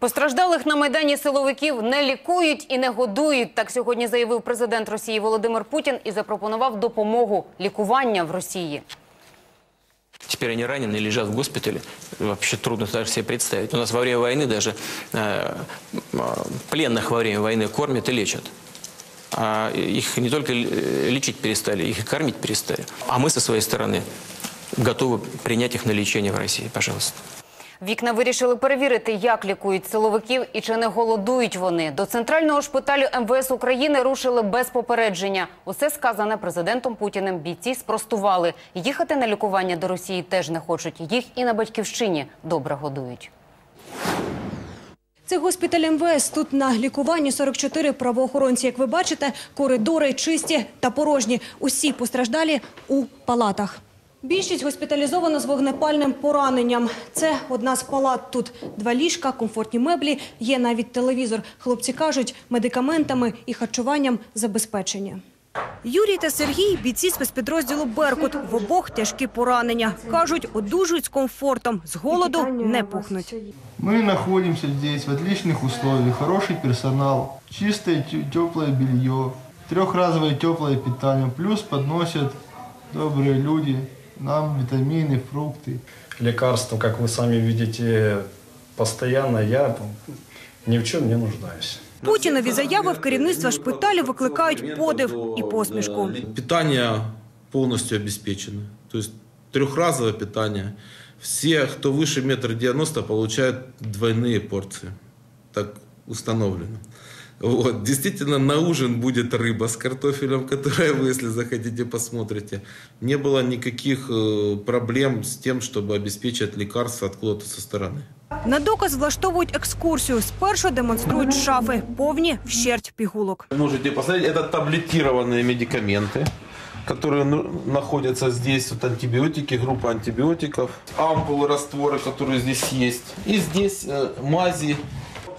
Постраждалих на майдані силовиків не лікують і не годують. Так сьогодні заявив президент Росії Володимир Путін і запропонував допомогу лікування в Росії. Теперь они ранены, лежат в госпитале. Вообще трудно даже себе представить. У нас во время войны даже э, э, пленных во время войны кормят и лечат. А их не только л- лечить перестали, их и кормить перестали. А мы со своей стороны готовы принять их на лечение в России. Пожалуйста. Вікна вирішили перевірити, як лікують силовиків і чи не голодують вони. До центрального шпиталю МВС України рушили без попередження. Усе сказане президентом Путіним бійці спростували. Їхати на лікування до Росії теж не хочуть. Їх і на батьківщині добре годують. Це госпіталь МВС. Тут на лікуванні 44 правоохоронці. Як ви бачите, коридори чисті та порожні. Усі постраждалі у палатах. Більшість госпіталізовано з вогнепальним пораненням. Це одна з палат. Тут два ліжка, комфортні меблі, є навіть телевізор. Хлопці кажуть, медикаментами і харчуванням забезпечення. Юрій та Сергій – бійці спецпідрозділу «Беркут». В обох тяжкі поранення. Кажуть, одужують з комфортом, з голоду не пухнуть. Мы находимся здесь в отличных условиях, хороший персонал, чистое теплое белье, трехразовое теплое питание, плюс подносят добрые люди нам витамины, фрукты. Лекарства, как вы сами видите, постоянно я ни в чем не нуждаюсь. Путінові заяви в керівництва шпиталю викликають подив і посмішку. Питание полностью обеспечено. То есть трехразовое питание. Все, кто выше метра девяносто, получают двойные порции. Так установлено. Вот. Действительно, на ужин будет рыба с картофелем, которую вы, если захотите, посмотрите. Не было никаких э, проблем с тем, чтобы обеспечить лекарства откуда-то со стороны. На доказ влаштовують екскурсію. Спершу демонструють шафи, повні вщерть пігулок. Можете посмотреть, это таблетированные медикаменты, которые ну, находятся здесь, вот антибиотики, группа антибиотиков, ампулы, растворы, которые здесь есть. И здесь э, мази,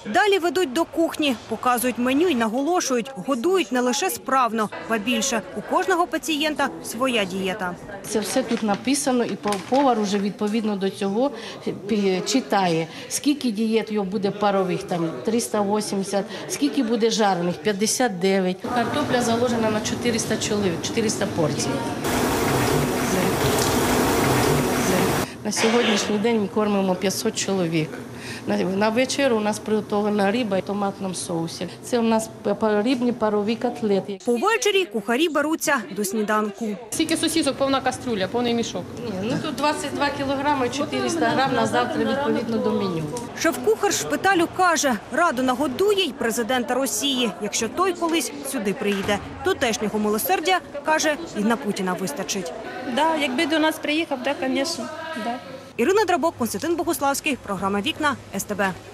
Далі ведуть до кухні, показують меню і наголошують, годують не лише справно, ба більше. У кожного пацієнта своя дієта. Це все тут написано, і повар уже відповідно до цього читає, скільки дієт його буде парових, там 380, скільки буде жарених, 59. Картопля заложена на 400 чоловік, 400 порцій. На сьогоднішній день ми кормимо 500 чоловік. На, вечерю у нас приготовлена риба в томатному соусі. Це у нас рибні парові котлети. Повечері кухарі беруться до сніданку. Скільки сосісок, повна каструля, повний мішок. Ні, ну тут 22 кілограми, 400 грам на завтра відповідно до меню. Шеф-кухар шпиталю каже, раду нагодує й президента Росії, якщо той колись сюди приїде. Тутешнього милосердя, каже, і на Путіна вистачить. Да, якби до нас приїхав, так, звісно. Да. Ірина Драбок, Константин Богуславський, програма «Вікна», СТБ.